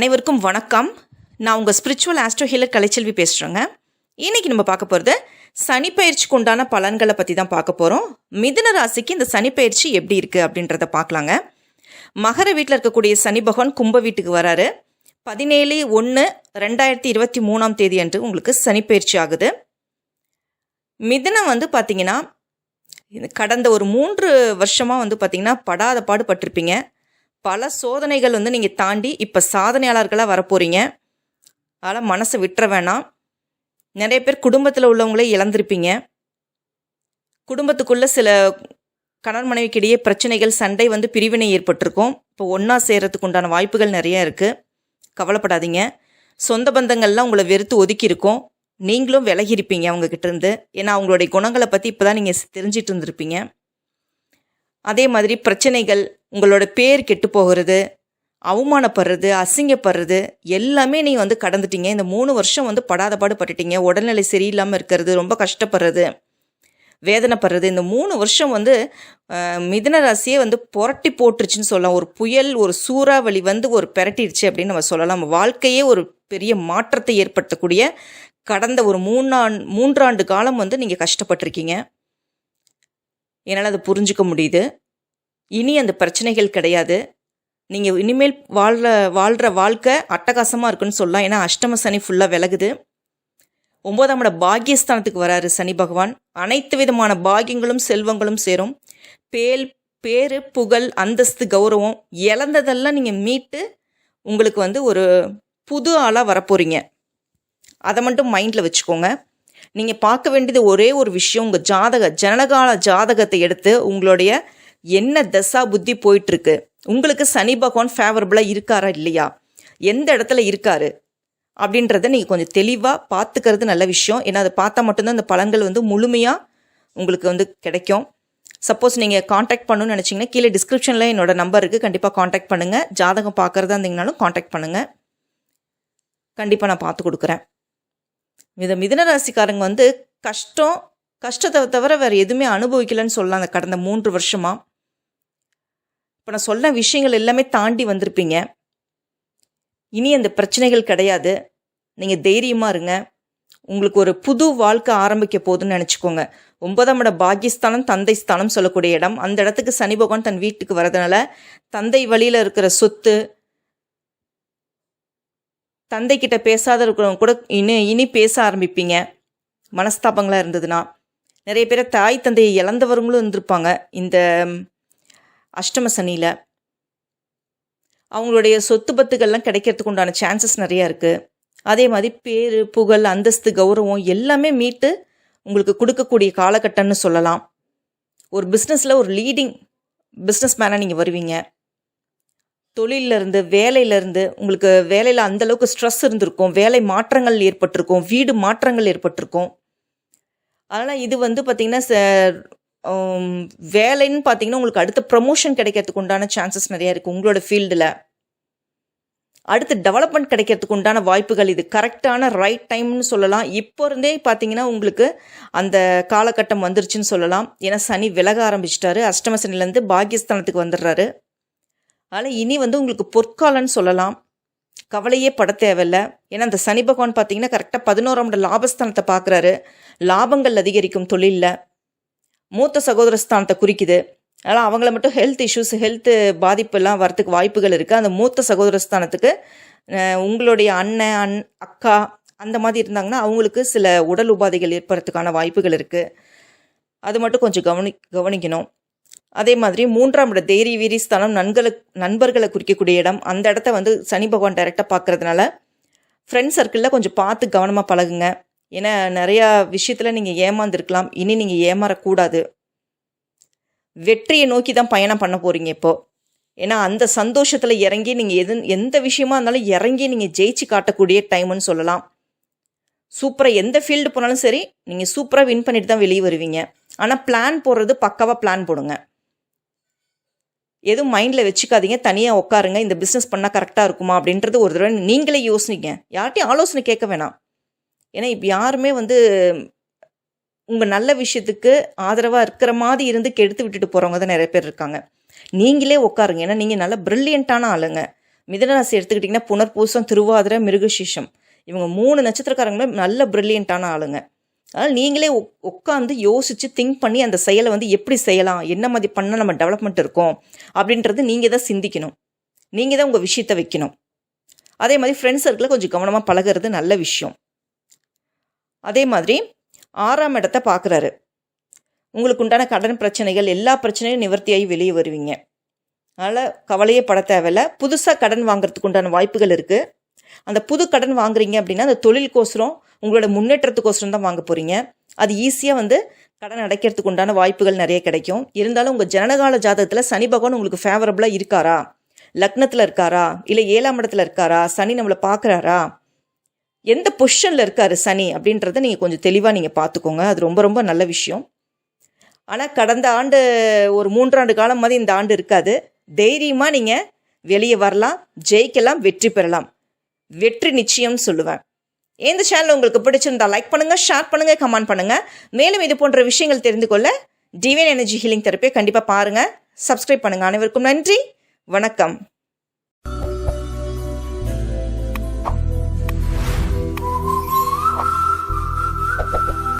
அனைவருக்கும் வணக்கம். நான் உங்கள் ஸ்பிரிச்சுவல் ஆஸ்ட்ரோ ஹீலர் கலைச்செல்வி பேசுகிறேங்க இன்னைக்கு நம்ம பார்க்க போகிறது சனிப்பயிற்சிக்கு உண்டான பலன்களை பற்றி தான் பார்க்க போகிறோம் மிதுன ராசிக்கு இந்த சனிப்பயிற்சி எப்படி இருக்குது அப்படின்றத பார்க்கலாங்க. மகர வீட்டில் இருக்கக்கூடிய சனி பகவான் கும்ப வீட்டுக்கு வராரு. பதினேழு ஒன்று ரெண்டாயிரத்தி இருபத்தி மூணாம் தேதி அன்று உங்களுக்கு சனிப்பயிற்சி ஆகுது. மிதுனம் வந்து பார்த்தீங்கன்னா இது கடந்த ஒரு மூன்று வருஷமாக வந்து பார்த்தீங்கன்னா படாத பாடுபட்டிருப்பீங்க பல சோதனைகள் வந்து நீங்கள் தாண்டி இப்போ சாதனையாளர்களாக வரப்போகிறீங்க அதனால் மனசை விட்டுற வேணாம். நிறைய பேர் குடும்பத்தில் உள்ளவங்களே இழந்திருப்பீங்க. குடும்பத்துக்குள்ளே சில கணவன் மனைவிக்கிடையே பிரச்சனைகள் சண்டை வந்து பிரிவினை ஏற்பட்டிருக்கும். இப்போ ஒன்றா சேர்கிறதுக்கு உண்டான வாய்ப்புகள் நிறைய இருக்குது கவலைப்படாதீங்க. சொந்த பந்தங்கள்லாம் உங்களை வெறுத்து ஒதுக்கி இருக்கும் நீங்களும் விலகி இருப்பீங்க அவங்கக்கிட்ட இருந்து. ஏன்னா அவங்களுடைய குணங்களை பற்றி இப்போ தான் நீங்கள் தெரிஞ்சிட்டு இருந்திருப்பீங்க. அதே மாதிரி பிரச்சனைகள் உங்களோட பேர் கெட்டு போகிறது அவமானப்படுறது அசிங்கப்படுறது எல்லாமே நீங்கள் வந்து கடந்துட்டீங்க. இந்த மூணு வருஷம் வந்து படாத பாடு பட்டுட்டீங்க. உடல்நிலை சரியில்லாமல் இருக்கிறது ரொம்ப கஷ்டப்படுறது வேதனைப்படுறது. இந்த மூணு வருஷம் வந்து மிதன ராசியே வந்து புரட்டி போட்டுருச்சுன்னு சொல்லலாம். ஒரு புயல் ஒரு சூறாவளி வந்து ஒரு பெரட்டிடுச்சு அப்படின்னு நம்ம சொல்லலாம். நம்ம வாழ்க்கையே ஒரு பெரிய மாற்றத்தை ஏற்படுத்தக்கூடிய கடந்த ஒரு மூணாண் மூன்றாண்டு காலம் வந்து நீங்கள் கஷ்டப்பட்டிருக்கீங்க. என்னால் அதை புரிஞ்சுக்க முடியுது. இனி அந்த பிரச்சனைகள் கிடையாது. நீங்கள் இனிமேல் வாழ்கிற வாழ்கிற வாழ்க்கை அட்டகாசமாக இருக்குன்னு சொல்லலாம். ஏன்னா அஷ்டம சனி ஃபுல்லாக விலகுது. ஒம்பதாம் இட பாக்கியஸ்தானத்துக்கு வராரு சனி பகவான். அனைத்து விதமான பாக்கியங்களும் செல்வங்களும் சேரும். பேல் பேரு புகழ் அந்தஸ்து கௌரவம் இழந்ததெல்லாம் நீங்கள் மீட்டு உங்களுக்கு வந்து ஒரு புது ஆளாக வரப்போகிறீங்க அதை மட்டும் மைண்டில் வச்சுக்கோங்க. நீங்கள் பார்க்க வேண்டியது ஒரே ஒரு விஷயம் உங்கள் ஜாதக ஜனகால ஜாதகத்தை எடுத்து உங்களுடைய என்ன தசா புத்தி போயிட்டுருக்கு? உங்களுக்கு சனி பகவான் ஃபேவரபுளாக இருக்காரா இல்லையா? எந்த இடத்துல இருக்காரு? அப்படின்றத நீங்கள் கொஞ்சம் தெளிவாக பார்த்துக்கிறது நல்ல விஷயம். ஏன்னா அதை பார்த்தா மட்டும்தான் அந்த பழங்கள் வந்து முழுமையாக உங்களுக்கு வந்து கிடைக்கும். சப்போஸ் நீங்கள் காண்டாக்ட் பண்ணணும்னு நினச்சிங்கன்னா கீழே டிஸ்கிரிப்ஷனில் என்னோட நம்பர் இருக்குது கண்டிப்பாக காண்டாக்ட் பண்ணுங்கள் ஜாதகம் பார்க்குறதா இருந்தீங்கனாலும் காண்டாக்ட் பண்ணுங்கள் கண்டிப்பாக நான் பார்த்து கொடுக்குறேன். இந்த மிதனராசிக்காரங்க வந்து கஷ்டம் கஷ்டத்தை தவிர வேறு எதுவுமே அனுபவிக்கலைன்னு சொல்லலாம். அந்த கடந்த மூன்று வருஷமாக இப்போ நான் சொன்ன விஷயங்கள் எல்லாமே தாண்டி வந்திருப்பீங்க. இனி அந்த பிரச்சனைகள் கிடையாது. நீங்கள் தைரியமாக இருங்க. உங்களுக்கு ஒரு புது வாழ்க்கை ஆரம்பிக்க போகுதுன்னு நினச்சிக்கோங்க. ஒன்பதாம் இட பாகிஸ்தானம் தந்தை ஸ்தானம் சொல்லக்கூடிய இடம். அந்த இடத்துக்கு சனி பகவான் தன் வீட்டுக்கு வரதுனால தந்தை வழியில் இருக்கிற சொத்து தந்தை கிட்ட பேசாத இருக்கிறவங்க கூட இனி இனி பேச ஆரம்பிப்பீங்க. மனஸ்தாபங்களாக இருந்ததுன்னா. நிறைய பேர் தாய் தந்தையை இழந்தவர்களும் இருந்திருப்பாங்க. இந்த அஷ்டம சனியில் அவங்களுடைய சொத்து பத்துக்கள்லாம் கிடைக்கிறதுக்கு உண்டான சான்சஸ் நிறையா இருக்குது அதே மாதிரி பேர் புகழ் அந்தஸ்து கௌரவம் எல்லாமே மீட்டு உங்களுக்கு கொடுக்கக்கூடிய காலகட்டம்னு சொல்லலாம். ஒரு பிஸ்னஸில் ஒரு லீடிங் பிஸ்னஸ் மேனாக நீங்கள் வருவீங்க. தொழிலிருந்து இருந்து உங்களுக்கு வேலையில் அந்தளவுக்கு ஸ்ட்ரெஸ் இருந்திருக்கும். வேலை மாற்றங்கள் ஏற்பட்டிருக்கும். வீடு மாற்றங்கள் ஏற்பட்டிருக்கும். அதனால் இது வந்து பார்த்திங்கன்னா ச- வேலைன்னு பார்த்தீங்கன்னா உங்களுக்கு அடுத்த ப்ரமோஷன் கிடைக்கிறதுக்கு உண்டான சான்சஸ் நிறையா இருக்குது உங்களோட ஃபீல்டில் அடுத்து டெவலப்மெண்ட் கிடைக்கிறதுக்கு உண்டான வாய்ப்புகள் இது. கரெக்டான ரைட் டைம்னு சொல்லலாம். இப்போ இருந்தே பார்த்தீங்கன்னா உங்களுக்கு அந்த காலகட்டம் வந்துருச்சுன்னு சொல்லலாம். ஏன்னா சனி விலக ஆரம்பிச்சிட்டாரு. அஷ்டம சனிலேருந்து பாக்கியஸ்தானத்துக்கு வந்துடுறாரு. அதனால் இனி வந்து உங்களுக்கு பொற்காலம்னு சொல்லலாம். கவலையே பட தேவையில்ல. ஏன்னா அந்த சனி பகவான் பார்த்தீங்கன்னா கரெக்டாக பதினோராம் லாபஸ்தானத்தை பார்க்குறாரு லாபங்கள் அதிகரிக்கும் தொழிலில். மூத்த சகோதர ஸ்தானத்தை குறிக்குது. அதனால் அவங்கள மட்டும் ஹெல்த் இஷ்யூஸ் ஹெல்த்து பாதிப்பெல்லாம் வரத்துக்கு வாய்ப்புகள் இருக்குது அந்த மூத்த சகோதர ஸ்தானத்துக்கு உங்களுடைய அண்ணன் அண் அக்கா அந்த மாதிரி இருந்தாங்கன்னா அவங்களுக்கு சில உடல் உபாதைகள் ஏற்படுறதுக்கான வாய்ப்புகள் இருக்குது அது மட்டும் கொஞ்சம் கவனி கவனிக்கணும். அதே மாதிரி மூன்றாம் இட தைரிய வீரி ஸ்தானம் நண்களை நண்பர்களை குறிக்கக்கூடிய இடம். அந்த இடத்த வந்து சனி பகவான் டைரெக்டாக பார்க்கறதுனால ஃப்ரெண்ட் சர்க்கிளில் கொஞ்சம் பார்த்து கவனமாக பழகுங்க. ஏன்னா நிறையா விஷயத்தில் நீங்கள் ஏமாந்துருக்கலாம். இனி நீங்கள் ஏமாறக்கூடாது. வெற்றியை நோக்கி தான் பயணம் பண்ண போகிறீங்க இப்போது ஏன்னா அந்த சந்தோஷத்தில் இறங்கி நீங்கள் எது எந்த விஷயமா இருந்தாலும் இறங்கி நீங்கள் ஜெயிச்சு காட்டக்கூடிய டைம்னு சொல்லலாம். சூப்பராக எந்த ஃபீல்டு போனாலும் சரி நீங்கள் சூப்பராக வின் பண்ணிட்டு தான் வெளியே வருவீங்க. ஆனால் பிளான் போடுறது பக்காவாக பிளான் போடுங்க. எதுவும் மைண்டில் வச்சுக்காதீங்க. தனியாக உட்காருங்க. இந்த பிஸ்னஸ் பண்ணால் கரெக்டாக இருக்குமா அப்படின்றது ஒரு தடவை நீங்களே யோசிங்க. யார்ட்டையும் ஆலோசனை கேட்க வேணாம். ஏன்னா இப்போ யாருமே வந்து உங்கள் நல்ல விஷயத்துக்கு ஆதரவாக இருக்கிற மாதிரி இருந்து கெடுத்து விட்டுட்டு போகிறவங்க தான் நிறைய பேர் இருக்காங்க. நீங்களே உட்காருங்க. ஏன்னா நீங்கள் நல்ல ப்ரில்லியண்ட்டான ஆளுங்க. மிதனராசி எடுத்துக்கிட்டிங்கன்னா புனர்பூசம் திருவாதிரை மிருகசீஷம். இவங்க மூணு நட்சத்திரக்காரங்களும் நல்ல ப்ரில்லியண்ட்டான ஆளுங்க. அதனால் நீங்களே உட்காந்து யோசித்து திங்க் பண்ணி அந்த செயலை வந்து எப்படி செய்யலாம்? என்ன மாதிரி பண்ணால் நம்ம டெவலப்மெண்ட் இருக்கும்? அப்படின்றது நீங்கள் தான் சிந்திக்கணும். நீங்கள் தான் உங்கள் விஷயத்தை வைக்கணும். அதே மாதிரி ஃப்ரெண்ட்ஸ் சர்க்கிளில் கொஞ்சம் கவனமாக பழகிறது நல்ல விஷயம். அதே மாதிரி ஆறாம் இடத்த பார்க்குறாரு. உங்களுக்கு உண்டான கடன் பிரச்சனைகள் எல்லா பிரச்சனையும் நிவர்த்தியாகி வெளியே வருவீங்க. அதனால் கவலையே பட தேவையில்ல. புதுசாக கடன் வாங்குறதுக்கு உண்டான வாய்ப்புகள் இருக்குது அந்த புது கடன் வாங்குறீங்க அப்படின்னா அந்த தொழிலுக்கோசரம் உங்களோட முன்னேற்றத்துக்கோசரம் தான் வாங்க போகிறீங்க அது ஈஸியாக வந்து கடன் அடைக்கிறதுக்கு உண்டான வாய்ப்புகள் நிறைய கிடைக்கும். இருந்தாலும் உங்கள் ஜனனகால ஜாதகத்தில் சனி பகவான் உங்களுக்கு ஃபேவரபுளாக இருக்காரா? லக்னத்தில் இருக்காரா? இல்லை ஏழாம் இடத்துல இருக்காரா? சனி நம்மளை பார்க்குறாரா? எந்த பொசிஷனில் இருக்காரு சனி அப்படின்றத நீங்கள் கொஞ்சம் தெளிவாக நீங்கள் பார்த்துக்கோங்க அது ரொம்ப ரொம்ப நல்ல விஷயம். ஆனால் கடந்த ஆண்டு ஒரு மூன்றாண்டு காலம் மாதிரி இந்த ஆண்டு இருக்காது. தைரியமாக நீங்கள் வெளியே வரலாம் ஜெயிக்கலாம் வெற்றி பெறலாம். வெற்றி நிச்சயம்னு சொல்லுவேன். இந்த சேனல் உங்களுக்கு பிடிச்சிருந்தா லைக் பண்ணுங்கள் ஷேர் பண்ணுங்கள் கமெண்ட் பண்ணுங்கள் மேலும் இது போன்ற விஷயங்கள் தெரிந்து கொள்ள டிவைன் எனர்ஜி ஹீலிங் தெரப்பியை கண்டிப்பாக பாருங்கள் சப்ஸ்கிரைப் பண்ணுங்கள் அனைவருக்கும் நன்றி. வணக்கம்.